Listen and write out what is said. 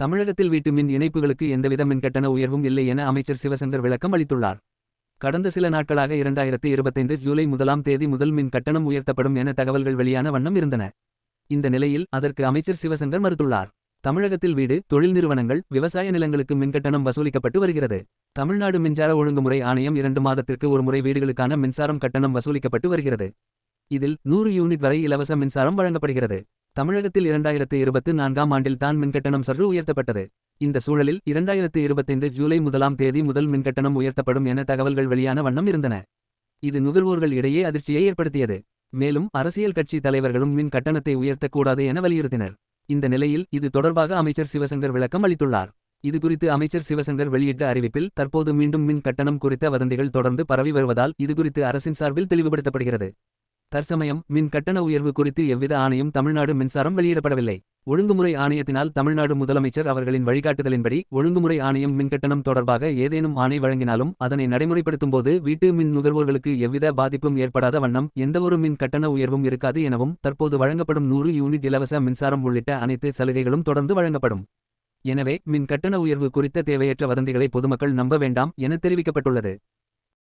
தமிழகத்தில் வீட்டு மின் இணைப்புகளுக்கு எந்தவித மின்கட்டண உயர்வும் இல்லை என அமைச்சர் சிவசங்கர் விளக்கம் அளித்துள்ளார். கடந்த சில நாட்களாக இரண்டாயிரத்து இருபத்தைந்து ஜூலை முதலாம் தேதி முதல் மின் கட்டணம் உயர்த்தப்படும் என தகவல்கள் வெளியான வண்ணம் இருந்தன. இந்த நிலையில் அதற்கு அமைச்சர் சிவசங்கர் மறுத்துள்ளார். தமிழகத்தில் வீடு தொழில் நிறுவனங்கள் விவசாய நிலங்களுக்கு மின்கட்டணம் வசூலிக்கப்பட்டு வருகிறது. தமிழ்நாடு மின்சார ஒழுங்குமுறை ஆணையம் இரண்டு மாதத்திற்கு ஒருமுறை வீடுகளுக்கான மின்சாரம் கட்டணம் வசூலிக்கப்பட்டு வருகிறது. இதில் நூறு யூனிட் வரை இலவச மின்சாரம் வழங்கப்படுகிறது. தமிழகத்தில் இரண்டாயிரத்து இருபத்து நான்காம் ஆண்டில் தான் மின்கட்டணம் சற்று உயர்த்தப்பட்டது. இந்த சூழலில் இரண்டாயிரத்து இருபத்தைந்து ஜூலை முதலாம் தேதி முதல் மின்கட்டணம் உயர்த்தப்படும் என தகவல்கள் வெளியான வண்ணம் இருந்தன. இது நுகர்வோர்கள் இடையே அதிர்ச்சியை ஏற்படுத்தியது. மேலும் அரசியல் கட்சி தலைவர்களும் மின் கட்டணத்தை உயர்த்தக்கூடாது என வலியுறுத்தினர். இந்த நிலையில் இது தொடர்பாக அமைச்சர் சிவசங்கர் விளக்கம் அளித்துள்ளார். இது குறித்து அமைச்சர் சிவசங்கர் வெளியிட்ட அறிவிப்பில் தற்போது மீண்டும் மின் கட்டணம் குறித்த வதந்திகள் தொடர்ந்து பரவி வருவதால் இது குறித்து அரசின் சார்பில் தெளிவுபடுத்தப்படுகிறது. தற்சமயம் மின் கட்டண உயர்வு குறித்து எவ்வித ஆணையும் தமிழ்நாடு மின்சாரம் வெளியிடப்படவில்லை. ஒழுங்குமுறை ஆணையத்தினால் தமிழ்நாடு முதலமைச்சர் அவர்களின் வழிகாட்டுதலின்படி ஒழுங்குமுறை ஆணையம் மின்கட்டணம் தொடர்பாக ஏதேனும் ஆணை வழங்கினாலும் அதனை நடைமுறைப்படுத்தும்போது வீட்டு மின் நுகர்வோர்களுக்கு எவ்வித பாதிப்பும் ஏற்படாத வண்ணம் எந்தவொரு மின் கட்டண உயர்வும் இருக்காது எனவும் தற்போது வழங்கப்படும் நூறு யூனிட் இலவச மின்சாரம் உள்ளிட்ட அனைத்து சலுகைகளும் தொடர்ந்து வழங்கப்படும். எனவே மின் கட்டண உயர்வு குறித்த தேவையற்ற வதந்திகளை பொதுமக்கள் நம்ப வேண்டாம் என தெரிவிக்கப்பட்டுள்ளது.